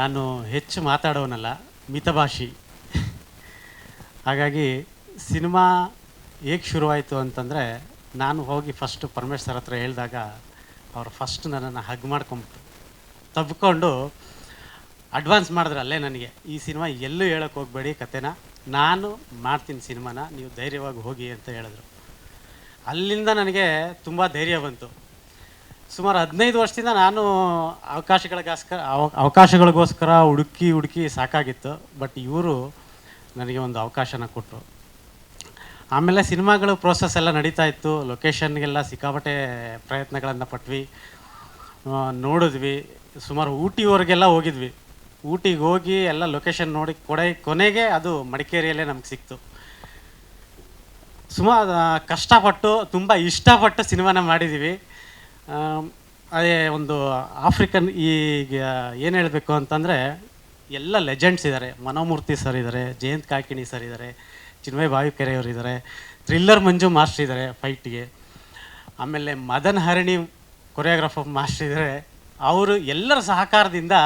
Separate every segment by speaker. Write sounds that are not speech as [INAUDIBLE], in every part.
Speaker 1: ನಾನು ಹೆಚ್ಚು ಮಾತಾಡೋನಲ್ಲ, ಮಿತಭಾಷಿ. ಹಾಗಾಗಿ ಸಿನಿಮಾ ಹೇಗೆ ಶುರುವಾಯಿತು ಅಂತಂದರೆ, ನಾನು ಹೋಗಿ ಫಸ್ಟು ಪರಮೇಶ್ವರ್ ಹತ್ರ ಹೇಳಿದಾಗ ಅವರು ಫಸ್ಟ್ ನನ್ನನ್ನು ಹಗ್ ಮಾಡ್ಕೊಂಬಿಟ್ಟು ತಬ್ಕೊಂಡು ಅಡ್ವಾನ್ಸ್ ಮಾಡಿದ್ರೆ ಅಲ್ಲೇ ನನಗೆ, ಈ ಸಿನಿಮಾ ಎಲ್ಲೂ ಹೇಳೋಕ್ಕೆ ಹೋಗಬೇಡಿ ಕತೆನ ನಾನು ಮಾಡ್ತೀನಿ ಸಿನಿಮಾನ, ನೀವು ಧೈರ್ಯವಾಗಿ ಹೋಗಿ ಅಂತ ಹೇಳಿದ್ರು. ಅಲ್ಲಿಂದ ನನಗೆ ತುಂಬ ಧೈರ್ಯ ಬಂತು. ಸುಮಾರು ಹದಿನೈದು ವರ್ಷದಿಂದ ನಾನು ಅವಕಾಶಗಳಿಗೋಸ್ಕರ, ಅವ- ಅವಕಾಶಗಳಿಗೋಸ್ಕರ ಹುಡುಕಿ ಹುಡುಕಿ ಸಾಕಾಗಿತ್ತು. ಬಟ್ ಇವರು ನನಗೆ ಒಂದು ಅವಕಾಶನ ಕೊಟ್ಟರು ಆಮೇಲೆ ಸಿನಿಮಾಗಳು ಪ್ರೋಸೆಸ್ ಎಲ್ಲ ನಡೀತಾ ಇತ್ತು. ಲೊಕೇಶನ್ಗೆಲ್ಲ ಸಿಕ್ಕಾಪಟ್ಟೆ ಪ್ರಯತ್ನಗಳನ್ನು ಪಟ್ವಿ. ನೋಡಿದ್ವಿ. ಸುಮಾರು ಊಟಿವರೆಗೆಲ್ಲ ಹೋಗಿದ್ವಿ. ಊಟಿಗೆ ಹೋಗಿ ಎಲ್ಲ ಲೊಕೇಶನ್ ನೋಡಿ ಕೊಡೆ, ಕೊನೆಗೆ ಅದು ಮಡಿಕೇರಿಯಲ್ಲೇ ನಮ್ಗೆ ಸಿಕ್ತು. ಸುಮಾರು ಕಷ್ಟಪಟ್ಟು, ತುಂಬ ಇಷ್ಟಪಟ್ಟು ಸಿನಿಮಾನ ಮಾಡಿದ್ದೀವಿ ಅದೇ ಒಂದು ಆಫ್ರಿಕನ್ ಈಗ ಏನು ಹೇಳಬೇಕು ಅಂತಂದರೆ, ಎಲ್ಲ ಲೆಜೆಂಡ್ಸ್ ಇದ್ದಾರೆ ಮನೋಮೂರ್ತಿ ಸರ್ ಇದ್ದಾರೆ ಜಯಂತ್ ಕಾಕಿಣಿ ಸರ್ ಇದ್ದಾರೆ ಚಿನ್ಮಯ್ ಬಾವಿಕೆರೆಯವರು ಇದ್ದಾರೆ ಥ್ರಿಲ್ಲರ್ ಮಂಜು ಮಾಸ್ಟರ್ ಇದ್ದಾರೆ ಫೈಟ್ಗೆ ಆಮೇಲೆ ಮದನ್ ಹರಣಿ ಕೊರಿಯೋಗ್ರಾಫರ್ ಮಾಸ್ಟರ್ ಇದ್ದಾರೆ ಅವರು ಎಲ್ಲರ ಸಹಕಾರದಿಂದ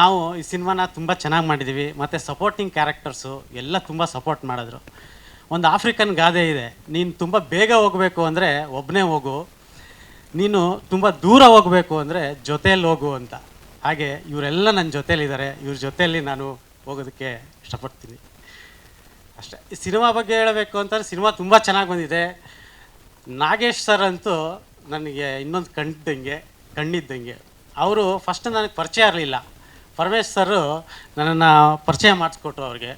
Speaker 1: ನಾವು ಈ ಸಿನಿಮಾನ ತುಂಬ ಚೆನ್ನಾಗಿ ಮಾಡಿದ್ದೀವಿ ಮತ್ತು ಸಪೋರ್ಟಿಂಗ್ ಕ್ಯಾರೆಕ್ಟರ್ಸು ಎಲ್ಲ ತುಂಬ ಸಪೋರ್ಟ್ ಮಾಡಿದ್ರು. ಒಂದು ಆಫ್ರಿಕನ್ ಗಾದೆ ಇದೆ. ನೀನು ತುಂಬ ಬೇಗ ಹೋಗಬೇಕು ಅಂದರೆ ಒಬ್ಬನೇ ಹೋಗು. ನೀನು ತುಂಬ ದೂರ ಹೋಗಬೇಕು ಅಂದರೆ ಜೊತೆಯಲ್ಲಿ ಹೋಗು ಅಂತ. ಹಾಗೆ ಇವರೆಲ್ಲ ನನ್ನ ಜೊತೆಯಲ್ಲಿದ್ದಾರೆ. ಇವ್ರ ಜೊತೆಯಲ್ಲಿ ನಾನು ಹೋಗೋದಕ್ಕೆ ಇಷ್ಟಪಡ್ತೀನಿ. ಅಷ್ಟೇ. ಈ ಸಿನಿಮಾ ಬಗ್ಗೆ ಹೇಳಬೇಕು ಅಂತಂದ್ರೆ ಸಿನಿಮಾ ತುಂಬ ಚೆನ್ನಾಗಿ ಬಂದಿದೆ. ನಾಗೇಶ್ ಸರ್ ಅಂತೂ ನನಗೆ ಇನ್ನೊಂದು ಕಣ್ದಂಗೆ ಕಣ್ಣಿದ್ದಂಗೆ ಅವರು ಫಸ್ಟ್ ನನಗೆ ಪರಿಚಯ ಇರಲಿಲ್ಲ. ಪರಮೇಶ್ ಸರು ನನ್ನನ್ನು ಪರಿಚಯ ಮಾಡಿಸ್ಕೊಟ್ರು ಅವ್ರಿಗೆ.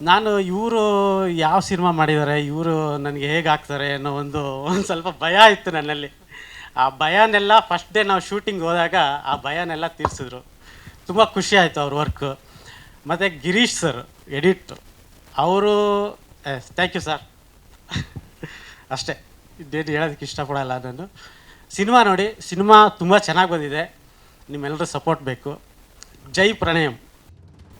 Speaker 1: ನಾನು ಇವರು ಯಾವ ಸಿನಿಮಾ ಮಾಡಿದ್ದಾರೆ ಇವರು ನನಗೆ ಹೇಗೆ ಆಗ್ತಾರೆ ಅನ್ನೋ ಒಂದು [LAUGHS] ಒಂದು ಸ್ವಲ್ಪ ಭಯ ಇತ್ತು ನನ್ನಲ್ಲಿ. ಆ ಭಯನೆಲ್ಲ ಫಸ್ಟ್ ಡೇ ನಾವು ಶೂಟಿಂಗ್ ಹೋದಾಗ ಆ ಭಯನೆಲ್ಲ ತೀರಿಸಿದ್ರು. ತುಂಬ ಖುಷಿ ಆಯಿತು ಅವ್ರ ವರ್ಕು ಮತ್ತು ಗಿರೀಶ್ ಸರ್ ಎಡಿಟ್ ಅವರು ಥ್ಯಾಂಕ್ ಯು ಸರ್ ಅಷ್ಟೇ. ಡೇಟ್ ಹೇಳೋದಕ್ಕೆ ಇಷ್ಟಪಡಲ್ಲ ನಾನು. ಸಿನಿಮಾ ನೋಡಿ, ಸಿನಿಮಾ ತುಂಬ ಚೆನ್ನಾಗಿ ಬಂದಿದೆ. ನಿಮ್ಮೆಲ್ಲರೂ ಸಪೋರ್ಟ್ ಬೇಕು. ಜೈ ಪ್ರಣಯಂ.